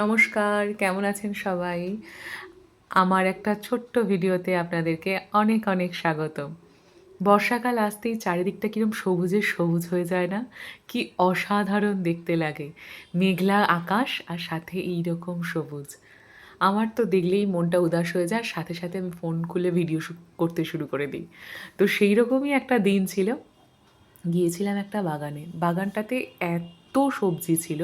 নমস্কার, কেমন আছেন সবাই? আমার একটা ছোট্ট ভিডিওতে আপনাদেরকে অনেক অনেক স্বাগত বর্ষাকাল আসতেই চারিদিকটা কিরম সবুজে সবুজ হয়ে যায় না? কি অসাধারণ দেখতে লাগে। মেঘলা আকাশ আর সাথে এই রকম সবুজ। আমার তো দেখলেই মনটা উদাস হয়ে যায়, সাথে সাথে আমি ফোন খুলে ভিডিও করতে শুরু করে দিই। তো সেই রকমই একটা দিন ছিল। গিয়েছিলাম একটা বাগানে। বাগানটাতে এত সবজি ছিল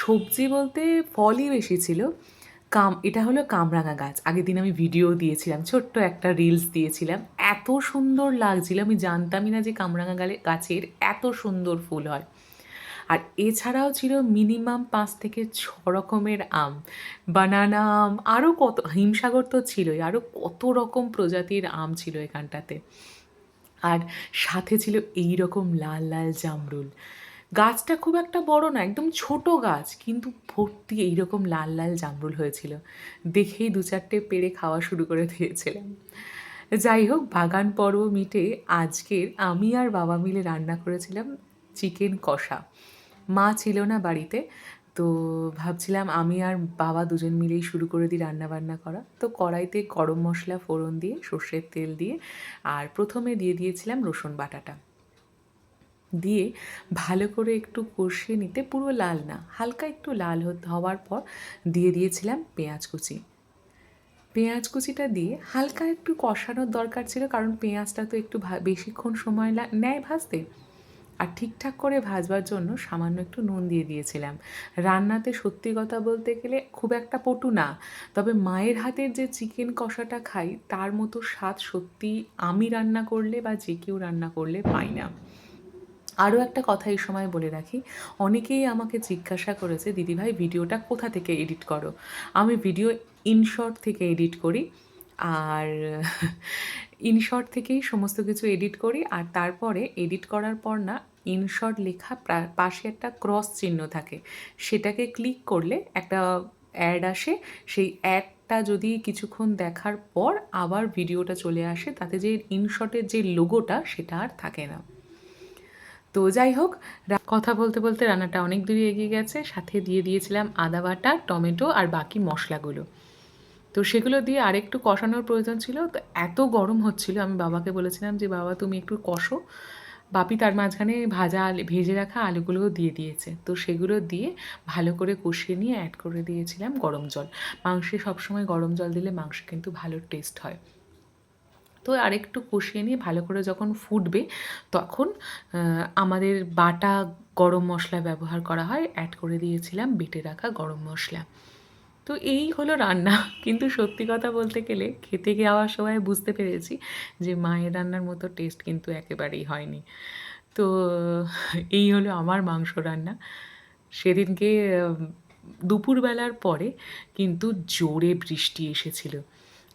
সবজি বলতে ফলই বেশি ছিল। কাম, এটা হলো কামরাঙা গাছ। আগের দিন আমি ভিডিও দিয়েছিলাম, ছোট্ট একটা রিলস দিয়েছিলাম। এত সুন্দর লাগছিল, আমি জানতামই না যে কামরাঙা গাছের এত সুন্দর ফুল হয়। আর এছাড়াও ছিল মিনিমাম পাঁচ থেকে ছ রকমের আম। বানানা আম আরও কত, হিমসাগর তো ছিলই আরও কত রকম প্রজাতির আম ছিল এখানটাতে। আর সাথে ছিল এই রকম লাল লাল জামরুল। গাছটা খুব একটা বড় না, একদম ছোট গাছ, কিন্তু ভর্তি এইরকম লাল লাল জামরুল হয়েছিল। দেখেই দু চারটে পেড়ে খাওয়া শুরু করে দিয়েছিলাম যাই হোক, বাগান পর্ব মিটে আজকের আমি আর বাবা মিলে রান্না করেছিলাম চিকেন কষা। মা ছিল না বাড়িতে, তো ভাবছিলাম আমি আর বাবা দুজন মিলেই শুরু করে দিই রান্না বান্না করা। তো কড়াইতে গরম মশলা ফোড়ন দিয়ে, সর্ষের তেল দিয়ে, আর প্রথমে দিয়ে দিয়েছিলাম রসুন বাটাটা। দিয়ে ভালো করে একটু কষিয়ে নিতে পুরো লাল না, হালকা একটু লাল হওয়ার পর দিয়ে দিয়েছিলাম পেঁয়াজ কুচি। পেঁয়াজ কুচিটা দিয়ে হালকা একটু কষানোর দরকার ছিল কারণ পেঁয়াজটা তো একটু বেশিক্ষণ সময় নেয় ভাজতে। আর ঠিকঠাক করে ভাজবার জন্য সামান্য একটু নুন দিয়ে দিয়েছিলাম। রান্নাতে সত্যি কথা বলতে গেলে খুব একটা পটু না, তবে মায়ের হাতের যে চিকেন কষাটা খাই তার মতো স্বাদ সত্যি আমি রান্না করলে বা যে কেউ রান্না করলে পাই না। আরও একটা কথা এই সময় বলে রাখি। অনেকেই আমাকে জিজ্ঞাসা করেছে দিদিভাই ভিডিওটা কোথা থেকে এডিট করো? আমি ভিডিও ইনশর্ট থেকে এডিট করি আর ইনশর্ট থেকেই সমস্ত কিছু এডিট করি আর তারপরে এডিট করার পর না ইনশর্ট লেখা পাশে একটা ক্রস চিহ্ন থাকে। সেটাকে ক্লিক করলে একটা অ্যাড আসে। সেই অ্যাডটা যদি কিছুক্ষণ দেখার পর আবার ভিডিওটা চলে আসে, তাতে যে ইনশর্টের যে লোগোটা সেটা আর থাকে না। তো যাই হোক কথা বলতে বলতে রান্নাটা অনেক দূরে এগিয়ে গেছে। সাথে দিয়ে দিয়েছিলাম আদা বাটা, টমেটো আর বাকি মশলাগুলো। তো সেগুলো দিয়ে আরেকটু কষানোর প্রয়োজন ছিল। তো এত গরম হচ্ছিল, আমি বাবাকে বলেছিলাম যে, বাবা, তুমি একটু কষো। বাপি তার মাঝখানে ভাজা ভেজে রাখা আলুগুলোও দিয়ে দিয়েছে। তো সেগুলো দিয়ে ভালো করে কষিয়ে নিয়ে অ্যাড করে দিয়েছিলাম গরম জল। মাংসে সবসময় গরম জল দিলে মাংস কিন্তু ভালো টেস্ট হয়। তো আরেকটু কষিয়ে নিয়ে ভালো করে যখন ফুটবে, তখন আমাদের বাটা গরম মশলা ব্যবহার করা হয়। অ্যাড করে দিয়েছিলাম বেটে রাখা গরম মশলা। তো এই হলো রান্না। কিন্তু সত্যি কথা বলতে গেলে খেতে যাওয়ার সময় বুঝতে পেরেছি যে মায়ের রান্নার মতো টেস্ট কিন্তু একেবারেই হয়নি। তো এই হলো আমার মাংস রান্না। সেদিনকে দুপুরবেলার পরে কিন্তু জোরে বৃষ্টি এসেছিল।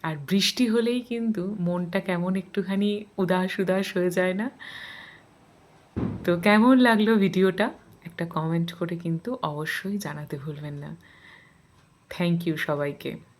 আর বৃষ্টি হলেই কিন্তু মনটা কেমন একটুখানি উদাস উদাস হয়ে যায় না? তো কেমন লাগল ভিডিওটা? একটা কমেন্ট করে কিন্তু অবশ্যই জানাতে ভুলবেন না। থ্যাংক ইউ সবাইকে।